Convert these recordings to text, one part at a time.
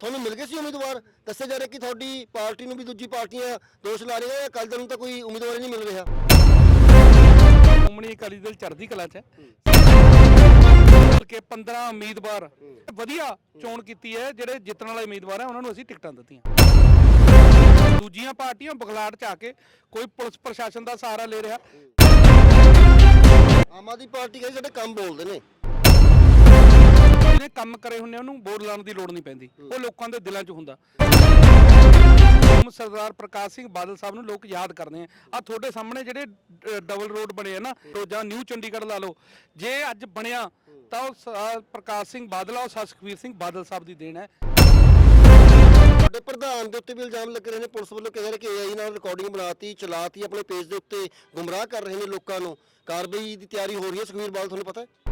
ਤੁਹਾਨੂੰ ਮਿਲ ਗਏ ਸੀ ਉਮੀਦਵਾਰ? ਦੱਸਿਆ ਜਾ ਰਿਹਾ ਕਿ ਤੁਹਾਡੀ ਪਾਰਟੀ ਨੂੰ ਵੀ ਦੂਜੀ ਪਾਰਟੀਆਂ ਦੋਸ਼ ਲਾ ਰਹੀਆਂ ਹੈ ਕੱਲ ਨੂੰ ਤਾਂ ਕੋਈ ਉਮੀਦਵਾਰ ਨਹੀਂ ਮਿਲ ਰਿਹਾ? ਸ਼੍ਰੋਮਣੀ ਅਕਾਲੀ ਦਲ ਚੜ੍ਹਦੀ ਕਲਾ 'ਚ ਹੈ। ਕਿ 15 ਉਮੀਦਵਾਰ ਵਧੀਆ ਚੋਣ ਕੀਤੀ ਹੈ ਜਿਹੜੇ ਜਿੱਤਣ ਵਾਲੇ ਉਮੀਦਵਾਰ ਹੈ ਉਹਨਾਂ ਨੂੰ ਅਸੀਂ ਟਿਕਟਾਂ ਦਿੱਤੀਆਂ। ਦੂਜੀਆਂ ਪਾਰਟੀਆਂ ਬਗਲਾੜ 'ਚ ਆ ਕੇ ਕੋਈ ਪੁਲਿਸ ਪ੍ਰਸ਼ਾਸਨ ਦਾ ਸਹਾਰਾ ਲੈ ਰਿਹਾ। ਆਮ ਆਦਮੀ ਪਾਰਟੀ ਕਹਿੰਦੇ ਸਾਡੇ ਕੰਮ ਬੋਲਦੇ ਨੇ। ਜਿਹਨੇ ਕੰਮ ਕਰੇ ਹੁੰਦੇ ਉਹਨੂੰ ਬੋਰਡ ਲਾਉਣ ਦੀ ਲੋੜ ਨਹੀਂ ਪੈਂਦੀ। ਉਹ ਲੋਕਾਂ ਦੇ ਦਿਲਾਂ 'ਚ ਹੁੰਦਾ। ਸਰਦਾਰ ਪ੍ਰਕਾਸ਼ ਸਿੰਘ ਬਾਦਲ ਸਾਹਿਬ ਨੂੰ ਲੋਕ ਯਾਦ ਕਰਦੇ ਆ। ਆ ਤੁਹਾਡੇ ਸਾਹਮਣੇ ਜਿਹੜੇ ਡਬਲ ਰੋਡ ਬਣੇ ਆ ਨਾ ਜਾਂ ਨਿਊ ਚੰਡੀਗੜ੍ਹ ਲਾ ਲਓ। ਜੇ ਅੱਜ ਬਣਿਆ ਤਾਂ ਉਹ ਪ੍ਰਕਾਸ਼ ਸਿੰਘ ਬਾਦਲ ਆ ਉਹ ਸੁਖਬੀਰ ਸਿੰਘ ਬਾਦਲ ਸਾਹਿਬ ਦੀ ਦੇਣ ਹੈ। ਤੁਹਾਡੇ ਪ੍ਰਧਾਨ ਦੇ ਉੱਤੇ ਵੀ ਇਲਜ਼ਾਮ ਲੱਗ ਰਹੇ ਨੇ ਪੁਲਿਸ ਵੱਲੋਂ ਕਹਿ ਰਹੇ ਕਿ ਏਆਈ ਨਾਲ ਰਿਕਾਰਡਿੰਗ ਬਣਾਤੀ ਚਲਾਤੀ ਆਪਣੇ ਪੇਜ ਦੇ ਉੱਤੇ ਗੁੰਮਰਾਹ ਕਰ ਰਹੇ ਨੇ ਲੋਕਾਂ ਨੂੰ। ਕਾਰਵਾਈ ਦੀ ਤਿਆਰੀ ਹੋ ਰਹੀ ਹੈ ਸੁਖਵੀਰ ਬਾਦਲ ਤੁਹਾਨੂੰ ਪਤਾ ਹੈ?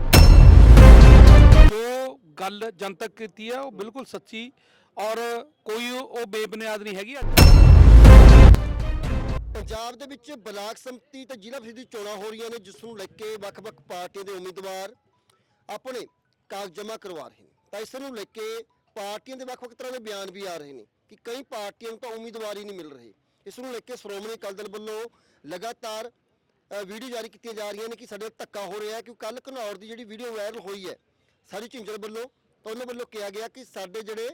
ਗੱਲ ਜਨਤਕ ਕੀਤੀ ਹੈ ਉਹ ਬਿਲਕੁਲ ਸੱਚੀ ਔਰ ਕੋਈ ਉਹ ਬੇਬੁਨਿਆਦ ਨਹੀਂ ਹੈਗੀ। ਅੱਜ ਪੰਜਾਬ ਦੇ ਵਿੱਚ ਬਲਾਕ ਸੰਮਤੀ ਤੇ ਜ਼ਿਲ੍ਹਾ ਪ੍ਰੀਸ਼ਦ ਦੀ ਚੋਣਾਂ ਹੋ ਰਹੀਆਂ ਨੇ ਜਿਸ ਨੂੰ ਲੈ ਕੇ ਵੱਖ-ਵੱਖ ਪਾਰਟੀਆਂ ਦੇ ਉਮੀਦਵਾਰ ਆਪਣੇ ਕਾਗਜ਼ ਜਮ੍ਹਾਂ ਕਰਵਾ ਰਹੇ ਨੇ। ਤਾਂ ਇਸ ਨੂੰ ਲੈ ਕੇ ਪਾਰਟੀਆਂ ਦੇ ਵੱਖ-ਵੱਖ ਤਰ੍ਹਾਂ ਦੇ ਬਿਆਨ ਵੀ ਆ ਰਹੇ ਨੇ ਕਿ ਕਈ ਪਾਰਟੀਆਂ ਨੂੰ ਤਾਂ ਉਮੀਦਵਾਰ ਹੀ ਨਹੀਂ ਮਿਲ ਰਹੇ। ਇਸ ਨੂੰ ਲੈ ਕੇ ਸ਼੍ਰੋਮਣੀ ਅਕਾਲੀ ਦਲ ਵੱਲੋਂ ਲਗਾਤਾਰ ਵੀਡੀਓ ਜਾਰੀ ਕੀਤੀਆਂ ਜਾ ਰਹੀਆਂ ਨੇ ਕਿ ਸਾਡੇ ਧੱਕਾ ਹੋ ਰਿਹਾ ਹੈ ਕਿਉਂਕਿ ਕੱਲ ਘਨੌਰ ਦੀ ਜਿਹੜੀ ਵੀਡੀਓ ਵਾਇਰਲ ਹੋਈ ਹੈ ਸਾਰੀ ਝਿੰਜਰ ਵੱਲੋਂ ਤਾਂ ਉਹਨਾਂ ਵੱਲੋਂ ਕਿਹਾ ਗਿਆ ਕਿ ਸਾਡੇ ਜਿਹੜੇ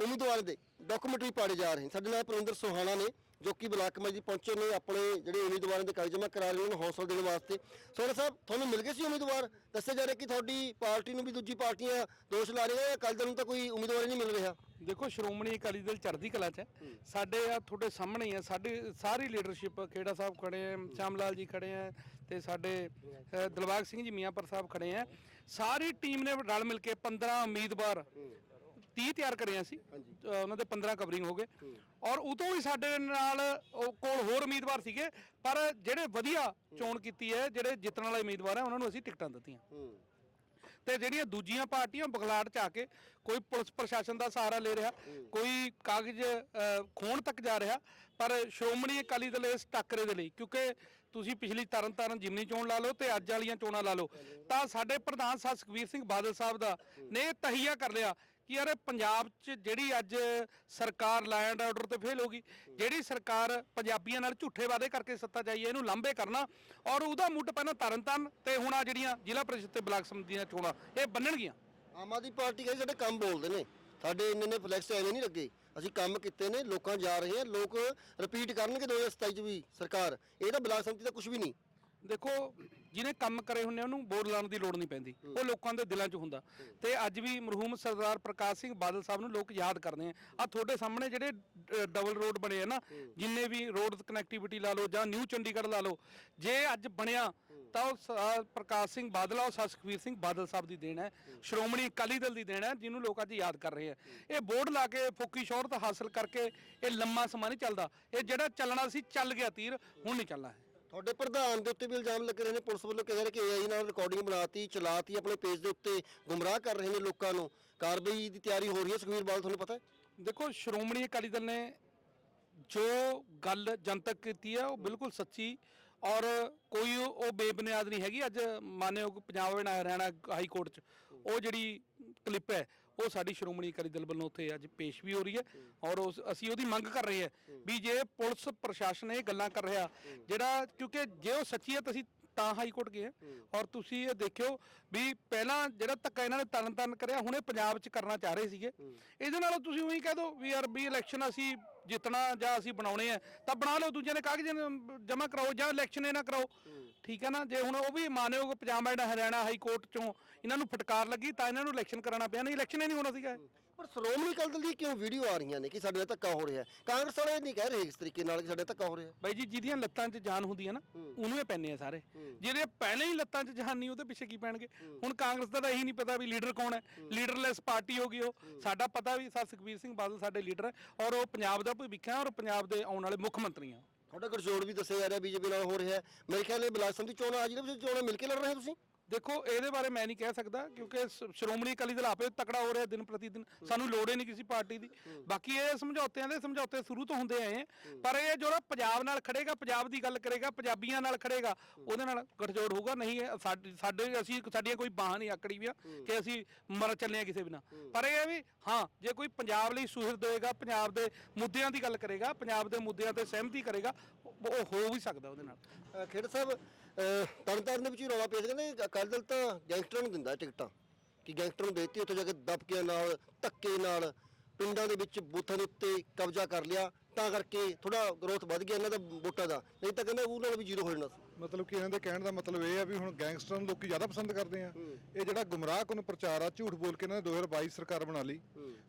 ਉਮੀਦਵਾਰ ਦੇ ਡਾਕੂਮੈਂਟਰੀ ਪਾੜੇ ਜਾ ਰਹੇ ਨੇ। ਸਾਡੇ ਨਾਲ ਪ੍ਰਵਿੰਦਰ ਸੋਹਾਣਾ ਨੇ। ਜੋ ਕਿ ਬਲਾਕ ਕਮੇਟੀ ਪਹੁੰਚੇ ਨੇ ਆਪਣੇ ਜਿਹੜੇ ਉਮੀਦਵਾਰਾਂ ਦੇ ਕਾਗਜ਼ ਜਮ੍ਹਾਂ ਕਰਾ ਰਹੇ ਨੇ ਉਹਨਾਂ ਨੂੰ ਹੌਸਲਾ ਦੇਣ ਵਾਸਤੇ। ਸੋਹਣਾ ਸਾਹਿਬ ਤੁਹਾਨੂੰ ਮਿਲ ਗਏ ਸੀ ਉਮੀਦਵਾਰ? ਦੱਸਿਆ ਜਾ ਰਿਹਾ ਕਿ ਤੁਹਾਡੀ ਪਾਰਟੀ ਨੂੰ ਵੀ ਦੂਜੀ ਪਾਰਟੀਆਂ ਦੋਸ਼ ਲਾ ਰਹੀਆਂ ਹੈ ਕੱਲ ਨੂੰ ਤਾਂ ਕੋਈ ਉਮੀਦਵਾਰ ਨਹੀਂ ਮਿਲ ਰਿਹਾ? ਦੇਖੋ ਸ਼੍ਰੋਮਣੀ ਅਕਾਲੀ ਦਲ ਚੜ੍ਹਦੀ ਕਲਾ 'ਚ ਹੈ। ਸਾਡੇ ਆ ਤੁਹਾਡੇ ਸਾਹਮਣੇ ਹੀ ਹੈ ਸਾਡੀ ਸਾਰੀ ਲੀਡਰਸ਼ਿਪ ਖੇੜਾ ਸਾਹਿਬ ਖੜੇ ਆ ਸ਼ਾਮ ਲਾਲ ਜੀ ਖੜੇ ਆ ਤੇ ਸਾਡੇ ਅ, ਦਿਲਬਾਗ ਸਿੰਘ ਜੀ ਮੀਆਂਪੁਰ ਸਾਹਿਬ ਖੜੇ ਆ। ਸਾਰੀ ਟੀਮ ਨੇ ਰਲ ਮਿਲ ਕੇ 15 ਉਮੀਦਵਾਰ 30 ਤਿਆਰ ਕਰੇ ਆ ਸੀ ਉਹਨਾਂ ਦੇ 15 ਕਵਰਿੰਗ ਹੋ ਗਏ। ਔਰ ਉਦੋਂ ਵੀ ਸਾਡੇ ਨਾਲ ਉਹ ਕੋਲ ਹੋਰ ਉਮੀਦਵਾਰ ਸੀਗੇ ਪਰ ਜਿਹੜੇ ਵਧੀਆ ਚੋਣ ਕੀਤੀ ਹੈ ਜਿਹੜੇ ਜਿੱਤਣ ਵਾਲੇ ਉਮੀਦਵਾਰ ਹੈ ਉਹਨਾਂ ਨੂੰ ਅਸੀਂ ਟਿਕਟਾਂ ਦਿੱਤੀਆਂ। ਤੇ ਜਿਹੜੀਆਂ ਦੂਜੀਆਂ ਪਾਰਟੀਆਂ ਬਗਲਾੜ ਚ ਆ ਕੇ ਕੋਈ ਪੁਲਿਸ ਪ੍ਰਸ਼ਾਸਨ ਦਾ ਸਹਾਰਾ ਲੈ ਰਿਹਾ ਕੋਈ ਕਾਗਜ਼ ਅ, ਖੋਣ ਤੱਕ ਜਾ ਰਿਹਾ ਪਰ ਸ਼੍ਰੋਮਣੀ ਅਕਾਲੀ ਦਲ ਇਸ ਟੱਕਰੇ ਦੇ ਲਈ ਕਿਉਂਕਿ ਤੁਸੀਂ ਪਿਛਲੀ ਤਰਨ ਤਾਰਨ ਜਿਮਨੀ ਚੋਣ ਲਾ ਲਓ ਤੇ ਅੱਜ ਵਾਲੀਆਂ ਚੋਣਾਂ ਲਾ ਲਓ ਤਾਂ ਸਾਡੇ ਪ੍ਰਧਾਨ ਸਾਹਿਬ ਸੁਖਬੀਰ ਸਿੰਘ ਬਾਦਲ ਸਾਹਿਬ ਦਾ ਨੇ ਤਹੀਆ ਕਰ ਲਿਆ ਕਿ ਯਾਰ ਪੰਜਾਬ 'ਚ ਜਿਹੜੀ ਅੱਜ ਸਰਕਾਰ ਲੈਂਡ ਆਰਡਰ ਤੇ ਫੇਲ ਹੋ ਗਈ, ਜਿਹੜੀ ਸਰਕਾਰ ਪੰਜਾਬੀਆਂ ਨਾਲ ਝੂਠੇ ਵਾਅਦੇ ਕਰਕੇ ਸੱਤਾ ਚਾਹੀਏ ਇਹਨੂੰ ਲਾਂਭੇ ਕਰਨਾ ਔਰ ਉਹਦਾ ਮੁੱਢ ਪਹਿਲਾਂ ਤਰਨਤਾਰਨ ਤੇ ਹੁਣ ਆ ਜਿਹੜੀਆਂ ਜ਼ਿਲ੍ਹਾ ਪ੍ਰੀਸ਼ਦ ਤੇ ਬਲਾਕ ਸਮਿਤੀ ਦੀਆਂ ਚੋਣਾਂ, ਇਹ ਬੰਨਣਗੀਆਂ। ਆਮ ਆਦਮੀ ਪਾਰਟੀ ਕਹਿੰਦੇ ਸਾਡੇ ਕੰਮ ਬੋਲਦੇ ਨੇ, ਸਾਡੇ ਇੰਨੇ ਨੇ ਫਲੈਕਸ ਐਵੇਂ ਨਹੀਂ ਲੱਗੇ, ਅਸੀਂ ਕੰਮ ਕੀਤੇ ਨੇ, ਲੋਕਾਂ ਜਾ ਰਹੇ ਆ ਲੋਕ ਰਿਪੀਟ ਕਰਨਗੇ 2027 ਚ ਵੀ ਸਰਕਾਰ, ਇਹ ਤਾਂ ਬਲਾਕ ਸਮਿਤੀ ਦਾ ਕੁਝ ਵੀ ਨਹੀਂ। ਦੇਖੋ ਜਿਹਨੇ ਕੰਮ ਕਰੇ ਹੁੰਦੇ ਉਹਨੂੰ ਬੋਰਡ ਲਾਉਣ ਦੀ ਲੋੜ ਨਹੀਂ ਪੈਂਦੀ। ਉਹ ਲੋਕਾਂ ਦੇ ਦਿਲਾਂ 'ਚ ਹੁੰਦਾ। ਤੇ ਅੱਜ ਵੀ ਮਰਹੂਮ ਸਰਦਾਰ ਪ੍ਰਕਾਸ਼ ਸਿੰਘ ਬਾਦਲ ਸਾਹਿਬ ਨੂੰ ਲੋਕ ਯਾਦ ਕਰਦੇ ਆ। ਆ ਤੁਹਾਡੇ ਸਾਹਮਣੇ ਜਿਹੜੇ ਡਬਲ ਰੋਡ ਬਣੇ ਆ ਨਾ ਜਿੰਨੇ ਵੀ ਰੋਡ ਕਨੈਕਟੀਵਿਟੀ ਲਾ ਲਓ ਜਾਂ ਨਿਊ ਚੰਡੀਗੜ੍ਹ ਲਾ ਲਓ ਜੇ ਅੱਜ ਬਣਿਆ ਤਾਂ ਉਹ ਪ੍ਰਕਾਸ਼ ਸਿੰਘ ਬਾਦਲ ਆ ਉਹ ਸੁਖਬੀਰ ਸਿੰਘ ਬਾਦਲ ਸਾਹਿਬ ਦੀ ਦੇਣ ਹੈ। ਸ਼੍ਰੋਮਣੀ ਅਕਾਲੀ ਦਲ ਦੀ ਦੇਣ ਹੈ ਜਿਹਨੂੰ ਲੋਕ ਅੱਜ ਯਾਦ ਕਰ ਰਹੇ ਆ। ਇਹ ਬੋਰਡ ਲਾ ਕੇ ਫੋਕੀ ਸ਼ੌਹਰਤ ਹਾਸਲ ਕਰਕੇ ਇਹ ਲੰਮਾ ਸਮਾਂ ਨਹੀਂ ਚੱਲਦਾ। ਇਹ ਜਿਹੜਾ ਚੱਲਣਾ ਸੀ ਚੱਲ ਗਿਆ ਤੀਰ ਹੁਣ ਨਹੀਂ ਚੱਲਣਾ ਹੈ। ਤੁਹਾਡੇ ਪ੍ਰਧਾਨ ਦੇ ਉੱਤੇ ਵੀ ਇਲਜ਼ਾਮ ਲੱਗ ਰਹੇ ਨੇ, ਪੁਲਿਸ ਵੱਲੋਂ ਕਹਿ ਰਹੇ ਕਿ ਏਆਈ ਨਾਲ ਰਿਕਾਰਡਿੰਗ ਬਣਾਤੀ, ਚਲਾਤੀ, ਆਪਣੇ ਪੇਜ ਦੇ ਉੱਤੇ ਗੁੰਮਰਾਹ ਕਰ ਰਹੇ ਨੇ ਲੋਕਾਂ ਨੂੰ। ਕਾਰਵਾਈ ਦੀ ਤਿਆਰੀ ਹੋ ਰਹੀ ਹੈ, ਸੁਖਵੀਰ ਬਾਦਲ, ਤੁਹਾਨੂੰ ਪਤਾ ਹੈ? ਦੇਖੋ, ਸ਼੍ਰੋਮਣੀ ਅਕਾਲੀ ਦਲ ਨੇ ਜੋ ਗੱਲ ਜਨਤਕ ਕੀਤੀ ਹੈ, ਉਹ ਬਿਲਕੁਲ ਸੱਚੀ ਔਰ ਕੋਈ ਉਹ ਬੇਬੁਨਿਆਦ ਨਹੀਂ ਹੈਗੀ। ਅੱਜ ਮਾਨਯੋਗ Punjab and Haryana high court 'ਚ ਉਹ ਜਿਹੜੀ ਕਲਿੱਪ ਹੈ ਉਹ ਸਾਡੀ ਸ਼੍ਰੋਮਣੀ ਅਕਾਲੀ ਦਲ ਵੱਲੋਂ ਉੱਥੇ ਅੱਜ ਪੇਸ਼ ਵੀ ਹੋ ਰਹੀ ਹੈ ਔਰ ਉਸ ਅਸੀਂ ਉਹਦੀ ਮੰਗ ਕਰ ਰਹੇ ਹਾਂ ਵੀ ਜੇ ਪੁਲਿਸ ਪ੍ਰਸ਼ਾਸਨ ਇਹ ਗੱਲਾਂ ਕਰ ਰਿਹਾ ਜਿਹੜਾ ਕਿਉਂਕਿ ਜੇ ਉਹ ਸੱਚੀ ਹੈ ਤਾਂ ਅਸੀਂ ਤਾਂ ਹਾਈ ਕੋਰਟ ਗਏ। ਔਰ ਤੁਸੀਂ ਇਹ ਦੇਖਿਓ ਵੀ ਪਹਿਲਾਂ ਜਿਹੜਾ ਧੱਕਾ ਇਹਨਾਂ ਨੇ ਤਰਨ ਤਾਰਨ ਕਰਿਆ ਹੁਣੇ ਪੰਜਾਬ 'ਚ ਕਰਨਾ ਚਾਹ ਰਹੇ ਸੀਗੇ ਇਹਦੇ ਨਾਲ ਤੁਸੀਂ ਉਹੀ ਕਹਿ ਦਿਓ ਵੀ ਯਾਰ ਵੀ ਇਲੈਕਸ਼ਨ ਅਸੀਂ ਜਿੱਤਣਾ ਜਾਂ ਅਸੀਂ ਬਣਾਉਣੇ ਆ ਤਾਂ ਬਣਾ ਲਓ ਦੂਜਿਆਂ ਦੇ ਕਾਗਜ਼ ਜਮ੍ਹਾਂ ਕਰਾਓ ਜਾਂ ਇਲੈਕਸ਼ਨ ਇਹ ਨਾ ਕਰਾਓ। ਠੀਕ ਹੈ ਨਾ? ਜੇ ਹੁਣ ਉਹ ਵੀ ਮਾਨਯੋਗ Punjab and Haryana high court ਚੋਂ ਇਹਨਾਂ ਨੂੰ ਫਟਕਾਰ ਲੱਗੀ ਤਾਂ ਇਹਨਾਂ ਨੂੰ ਇਲੈਕਸ਼ਨ ਕਰਾਉਣਾ ਪਿਆ ਨਹੀਂ ਇਲੈਕਸ਼ਨ ਹੀ ਨਹੀਂ ਹੋਣਾ ਸੀਗਾ ਪਰ ਸ਼੍ਰੋਮਣੀ ਅਕਾਲੀ ਦਲ ਦੀ ਕਿਉਂ ਵੀਡੀਓ ਆ ਰਹੀਆਂ ਨੇ ਕਿ ਸਾਡੇ ਨਾਲ ਧੱਕਾ ਹੋ ਰਿਹਾ? ਹੈ ਕਾਂਗਰਸ ਵਾਲੇ ਨਹੀਂ ਕਹਿ ਰਹੇ ਇਸ ਤਰੀਕੇ ਨਾਲ ਕਿ ਸਾਡੇ ਧੱਕਾ ਹੋ ਰਿਹਾ। ਹੈ ਬਾਈ ਜੀ ਜਿਹਦੀਆਂ ਲੱਤਾਂ 'ਚ ਜਾਨ ਹੁੰਦੀ ਹੈ ਨਾ ਉਹਨੂੰ ਇਹ ਪੈਣੇ ਆ ਸਾਰੇ। ਜਿਹਦੇ ਪਹਿਲਾਂ ਹੀ ਲੱਤਾਂ 'ਚ ਜਾਨ ਨਹੀਂ ਉਹਦੇ ਪਿੱਛੇ ਕੀ ਪੈਣਗੇ? ਹੁਣ ਕਾਂਗਰਸ ਦਾ ਤਾਂ ਇਹੀ ਨਹੀਂ ਪਤਾ ਵੀ ਲੀਡਰ ਕੌਣ ਹੈ। ਲੀਡਰਲੈਸ ਪਾਰਟੀ ਹੋ ਗਈ ਉਹ। ਸਾਡਾ ਪਤਾ ਵੀ ਸਰ ਸੁਖਬੀਰ ਸਿੰਘ ਬਾਦਲ ਸਾਡੇ ਲੀਡਰ ਹੈ ਔਰ ਉਹ ਪੰਜਾਬ ਦਾ ਭਵਿੱਖ ਹੈ ਔਰ ਪੰਜਾਬ ਦੇ ਆਉਣ ਵਾਲੇ ਮੁੱਖ ਮੰਤਰੀ ਆ ਤੁਹਾਡਾ ਗਠਜੋੜ ਵੀ ਦੱਸਿਆ ਜਾ ਰਿਹਾ, ਬੀਜੇਪੀ ਨਾਲ ਹੋ ਰਿਹਾ। ਹੈ ਮੇਰੇ ਖਿਆਲ ਇਹ ਬਲਾਸਮ ਸੰਮਤੀ ਚੋਣ ਆ ਜਿਹੜੀ ਤੁਸੀਂ ਚੋਣਾਂ ਮਿਲ ਕੇ ਲੜ ਰਹੇ ਹੋ ਤੁਸੀਂ? ਦੇਖੋ ਇਹਦੇ ਬਾਰੇ ਮੈਂ ਨਹੀਂ ਕਹਿ ਸਕਦਾ ਕਿਉਂਕਿ ਸ- ਸ਼੍ਰੋਮਣੀ ਅਕਾਲੀ ਦਲ ਆਪੇ ਤਕੜਾ ਹੋ ਰਿਹਾ ਦਿਨ ਪ੍ਰਤੀ ਦਿਨ। ਸਾਨੂੰ ਲੋੜ ਹੀ ਨਹੀਂ ਕਿਸੇ ਪਾਰਟੀ ਦੀ। ਬਾਕੀ ਇਹ ਸਮਝੌਤਿਆਂ ਦੇ ਸਮਝੌਤੇ ਸ਼ੁਰੂ ਤੋਂ ਹੁੰਦੇ ਆਏ ਆ। ਪਰ ਇਹ ਜਿਹੜਾ ਪੰਜਾਬ ਨਾਲ ਖੜੇਗਾ ਪੰਜਾਬ ਦੀ ਗੱਲ ਕਰੇਗਾ ਪੰਜਾਬੀਆਂ ਨਾਲ ਖੜੇਗਾ ਉਹਦੇ ਨਾਲ ਗੱਠਜੋੜ ਹੋਊਗਾ। ਨਹੀਂ ਇਹ ਸਾਡੇ ਸਾਡੇ ਅਸੀਂ ਸਾਡੀਆਂ ਕੋਈ ਬਾਹਾਂ ਨਹੀਂ ਆਕੜੀ ਵੀ ਕਿ ਅਸੀਂ ਮਰ ਚੱਲੇ ਆ ਕਿਸੇ ਬਿਨਾ। ਪਰ ਇਹ ਹੈ ਵੀ ਹਾਂ ਜੇ ਕੋਈ ਪੰਜਾਬ ਲਈ ਸੁਹਿਰਦ ਹੋਏਗਾ ਪੰਜਾਬ ਦੇ ਮੁੱਦਿਆਂ ਦੀ ਗੱਲ ਕਰੇਗਾ ਪੰਜਾਬ ਦੇ ਮੁੱਦਿਆਂ ਤੇ ਸਹਿਮਤੀ ਕਰੇਗਾ ਉਹ ਉਹ ਹੋ ਵੀ ਸਕਦਾ ਉਹਦੇ ਨਾਲ। ਅ, ਖੇਡ ਸਾਹਿਬ ਅ, ਤਰਨਤਾਰਨ ਦੇ ਵਿੱਚ ਹੀ ਰੌਲਾ ਪੇਸ਼ ਕਹਿੰਦੇ ਅਕਾਲੀ ਦਲ ਤਾਂ ਗੈਂਗਸਟਰਾਂ ਨੂੰ ਦਿੰਦਾ ਟਿਕਟਾਂ ਕਿ ਗੈਂਗਸਟਰ ਨੂੰ ਦੇਤੀ ਉੱਥੇ ਜਾ ਕੇ ਦਬਕਿਆਂ ਨਾਲ ਧੱਕੇ ਨਾਲ ਪਿੰਡਾਂ ਦੇ ਵਿੱਚ ਬੂਥਾਂ ਦੇ ਉੱਤੇ ਕਬਜ਼ਾ ਕਰ ਲਿਆ ਤਾਂ ਕਰਕੇ ਥੋੜਾ ਗਰੋਥ ਵੱਧ ਗਿਆ ਇਹਨਾਂ ਦਾ ਵੋਟਾਂ ਦਾ ਨਹੀਂ ਤਾਂ ਕਹਿੰਦੇ ਉਹਨਾਂ ਦਾ ਵੀ ਜ਼ੀਰੋ ਹੋ ਜਾਣਾ ਸੀ। ਮਤਲਬ ਕਿ ਇਹਨਾਂ ਦੇ ਕਹਿਣ ਦਾ ਮਤਲਬ ਇਹ ਆ ਵੀ ਹੁਣ ਗੈਂਗਸਟਰਾਂ ਨੂੰ ਲੋਕੀ ਜ਼ਿਆਦਾ ਪਸੰਦ ਕਰਦੇ ਆ। ਇਹ ਜਿਹੜਾ ਗੁੰਮਰਾਹ ਕੋਨ ਪ੍ਰਚਾਰ ਆ ਝੂਠ ਬੋਲ ਕੇ ਇਹਨਾਂ ਨੇ 2022 ਸਰਕਾਰ ਬਣਾ ਲਈ।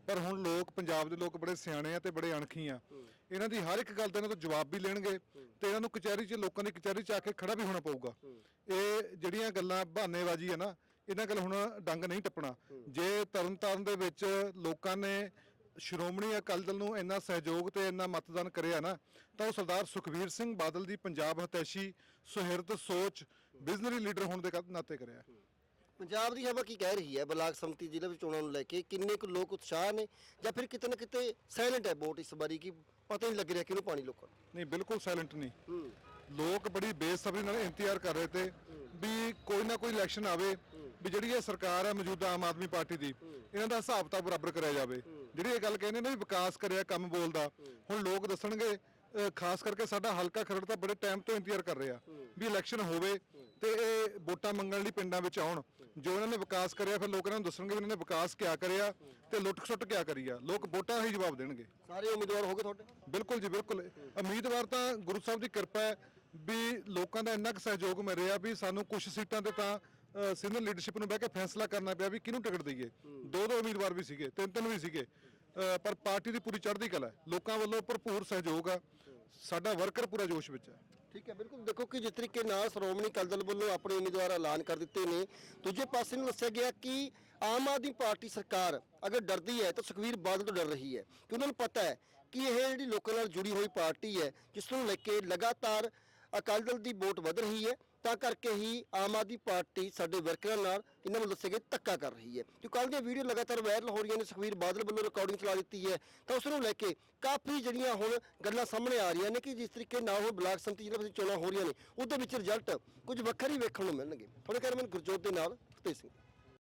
ਪਰ ਹੁਣ ਲੋਕ ਪੰਜਾਬ ਦੇ ਲੋਕ ਬੜੇ ਸਿਆਣੇ ਆ ਤੇ ਬੜੇ ਅਣਖੀ ਆ। ਇਹਨਾਂ ਦੀ ਹਰ ਇੱਕ ਗੱਲ ਦਾ ਇਹਨਾਂ ਤੋਂ ਜਵਾਬ ਵੀ ਲੈਣਗੇ ਤੇ ਇਹਨਾਂ ਨੂੰ ਕਚਹਿਰੀ 'ਚ ਲੋਕਾਂ ਦੀ ਕਚਹਿਰੀ 'ਚ ਆ ਕੇ ਖੜਾ ਵੀ ਹੋਣਾ ਪਊਗਾ। ਇਹ ਜਿਹੜੀਆਂ ਗੱਲਾਂ ਬਹਾਨੇਬਾਜ਼ੀ ਆ ਨਾ ਇਹਨਾਂ ਗੱਲ ਹੁਣ ਡੰਗ ਨਹੀਂ ਟੱਪਣਾ। ਜੇ ਤਰਨਤਾਰਨ ਦੇ ਵਿੱਚ ਲੋਕਾਂ ਨੇ ਸ਼੍ਰੋਮਣੀ ਅਕਾਲੀ ਦਲ ਨੂੰ ਇੰਨਾ ਸਹਿਯੋਗ ਤੇ ਇੰਨਾ ਮਤਦਾਨ ਕਰਿਆ ਨਾ ਤਾਂ ਉਹ ਸਰਦਾਰ ਸੁਖਬੀਰ ਸਿੰਘ ਬਾਦਲ ਦੀ ਪੰਜਾਬ ਹਤੈਸ਼ੀ ਸੁਹਿਰਦ ਸੋਚ ਵਿਜ਼ਨਰੀ ਲੀਡਰ ਹੋਣ ਦੇ ਨਾਤੇ ਕਰਿਆ। ਪੰਜਾਬ ਦੀ ਹਵਾ ਕੀ ਕਹਿ ਰਹੀ ਹੈ? ਬਲਾਕ ਸੰਮਤੀ ਜ਼ਿਲ੍ਹੇ ਵਿੱਚ ਚੋਣਾਂ ਨੂੰ ਲੈ ਕੇ ਕਿੰਨੇ ਕੁ ਲੋਕ ਉਤਸ਼ਾਹ ਨੇ ਜਾਂ ਫਿਰ ਕਿਤੇ ਨਾ ਕਿਤੇ ਸਾਇਲੈਂਟ ਹੈ ਵੋਟ ਇਸ ਵਾਰੀ ਕਿ ਪਤਾ ਨਹੀਂ ਲੱਗ ਰਿਹਾ ਕਿਹਨੂੰ ਪਾਣੀ ਲੋਕਾਂ ਨੂੰ? ਨਹੀਂ ਬਿਲਕੁਲ ਸਾਇਲੈਂਟ ਨਹੀਂ। ਹੂੰ। ਲੋਕ ਬੜੀ ਬੇਸਬਰੀ ਨਾਲ ਇੰਤਜ਼ਾਰ ਕਰ ਰਹੇ ਤੇ ਵੀ ਕੋਈ ਨਾ ਕੋਈ ਇਲੈਕਸ਼ਨ ਆਵੇ ਵੀ ਜਿਹੜੀ ਇਹ ਸਰਕਾਰ ਹੈ ਮੌਜੂਦਾ ਆਮ ਆਦਮੀ ਪਾਰਟੀ ਦੀ ਇਹਨਾਂ ਦਾ ਹਿਸਾਬ ਤਾਂ ਬਰਾਬਰ ਕਰਿਆ ਜਾਵੇ। ਜਿਹੜੀ ਇਹ ਗੱਲ ਕਹਿੰਦੇ ਨੇ ਵੀ ਵਿਕਾਸ ਕਰਿਆ ਕੰਮ ਬੋਲਦਾ ਹੁਣ ਲੋਕ ਦੱਸਣਗੇ ਖਾਸ ਕਰਕੇ ਸਾਡਾ ਹਲਕਾ ਖਰੜ ਤਾਂ ਬੜੇ ਟਾਈਮ ਤੋਂ ਇੰਤਜ਼ਾਰ ਕਰ ਰਿਹਾ ਵੀ ਇਲੈਕਸ਼ਨ ਹੋਵੇ ਤੇ ਇਹ ਵੋਟਾਂ ਮੰਗਣ ਲਈ ਪਿੰਡਾਂ ਵਿੱਚ ਆਉਣ। ਜੋ ਇਹਨਾਂ ਨੇ ਵਿਕਾਸ ਕਰਿਆ ਫਿਰ ਲੋਕ ਇਹਨਾਂ ਨੂੰ ਦੱਸਣਗੇ ਵੀ ਇਹਨਾਂ ਨੇ ਵਿਕਾਸ ਕਿਆ ਕਰਿਆ ਤੇ ਲੁੱਟ ਖਸੁੱਟ ਕਿਆ ਕਰੀ ਆ। ਲੋਕ ਵੋਟਾਂ ਹੀ ਜਵਾਬ ਦੇਣਗੇ। ਸਾਰੇ ਉਮੀਦਵਾਰ ਹੋ ਗਏ ਤੁਹਾਡੇ? ਬਿਲਕੁਲ ਜੀ ਬਿਲਕੁਲ। ਉਮੀਦਵਾਰ ਤਾਂ ਗੁਰੂ ਸਾਹਿਬ ਦੀ ਕਿਰਪਾ ਹੈ ਵੀ ਲੋਕਾਂ ਦਾ ਇੰਨਾ ਕੁ ਸਹਿਯੋਗ ਮਿਲ ਰਿਹਾ ਵੀ ਸਾਨੂੰ ਕੁਝ ਸੀਟਾਂ ਤੇ ਤਾਂ ਸੀਨੀਅਰ ਲੀਡਰਸ਼ਿਪ ਨੂੰ ਬਹਿ ਕੇ ਫੈਸਲਾ ਕਰਨਾ ਪਿਆ ਵੀ ਕਿਹਨੂੰ ਟਿਕਟ ਦਈਏ। ਦੋ ਦੋ ਉਮੀਦਵਾਰ ਵੀ ਸੀਗੇ ਤਿੰਨ ਤਿੰਨ ਵੀ ਸੀਗੇ। ਅ, ਪਰ ਪਾਰਟੀ ਦੀ ਪੂਰੀ ਚੜ੍ਹਦੀ ਕਲਾ ਹੈ। ਲੋਕਾਂ ਵੱਲੋਂ ਭਰਪੂਰ ਸਹਿਯੋਗ ਆ। ਸਾਡਾ ਵਰਕਰ ਪੂਰਾ ਜੋਸ਼ ਵਿੱਚ ਹੈ। ਠੀਕ ਹੈ, ਬਿਲਕੁਲ। ਦੇਖੋ ਕਿ ਜਿਸ ਤਰੀਕੇ ਨਾਲ ਸ਼੍ਰੋਮਣੀ ਅਕਾਲੀ ਦਲ ਵੱਲੋਂ ਆਪਣੇ ਉਮੀਦਵਾਰ ਐਲਾਨ ਕਰ ਦਿੱਤੇ ਨੇ, ਦੂਜੇ ਪਾਸੇ ਨੂੰ ਦੱਸਿਆ ਗਿਆ ਕਿ ਆਮ ਆਦਮੀ ਪਾਰਟੀ ਸਰਕਾਰ ਅਗਰ ਡਰਦੀ ਹੈ ਤਾਂ ਸੁਖਵੀਰ ਬਾਦਲ ਤੋਂ ਡਰ ਰਹੀ ਹੈ ਕਿ ਉਹਨਾਂ ਨੂੰ ਪਤਾ ਹੈ ਕਿ ਇਹ ਜਿਹੜੀ ਲੋਕਾਂ ਨਾਲ ਜੁੜੀ ਹੋਈ ਪਾਰਟੀ ਹੈ, ਜਿਸ ਨੂੰ ਲੈ ਕੇ ਲਗਾਤਾਰ ਅਕਾਲੀ ਦਲ ਦੀ ਵੋਟ ਵਧ ਰਹੀ ਹੈ। ਤਾਂ ਕਰਕੇ ਹੀ ਆਮ ਆਦਮੀ ਪਾਰਟੀ ਸਾਡੇ ਵਰਕਰਾਂ ਨਾਲ ਇਹਨਾਂ ਨੂੰ ਦੱਸੇ ਗਏ ਧੱਕਾ ਕਰ ਰਹੀ ਹੈ। ਕਿ ਕੱਲ੍ਹ ਦੀਆਂ ਵੀਡੀਓ ਲਗਾਤਾਰ ਵਾਇਰਲ ਹੋ ਰਹੀਆਂ ਨੇ ਸੁਖਵੀਰ ਬਾਦਲ ਵੱਲੋਂ ਰਿਕਾਰਡਿੰਗ ਚਲਾ ਦਿੱਤੀ ਹੈ। ਤਾਂ ਉਸ ਨੂੰ ਲੈ ਕੇ ਕਾਫੀ ਜਿਹੜੀਆਂ ਹੁਣ ਗੱਲਾਂ ਸਾਹਮਣੇ ਆ ਰਹੀਆਂ ਨੇ ਕਿ ਜਿਸ ਤਰੀਕੇ ਨਾਲ ਹੁਣ ਬਲਾਕ ਸੰਮਤੀ ਜਿਹੜੇ ਚੋਣਾਂ ਹੋ ਰਹੀਆਂ ਨੇ, ਉਹਦੇ ਵਿੱਚ ਰਿਜ਼ਲਟ ਕੁਝ ਵੱਖਰੀ ਵੇਖਣ ਨੂੰ ਮਿਲਣਗੇ। ਥੋੜੇ ਕੈਰਮਨ ਗੁਰਜੋਤ ਦੇ ਨਾਲ ਫਤਿਹ ਸਿੰਘ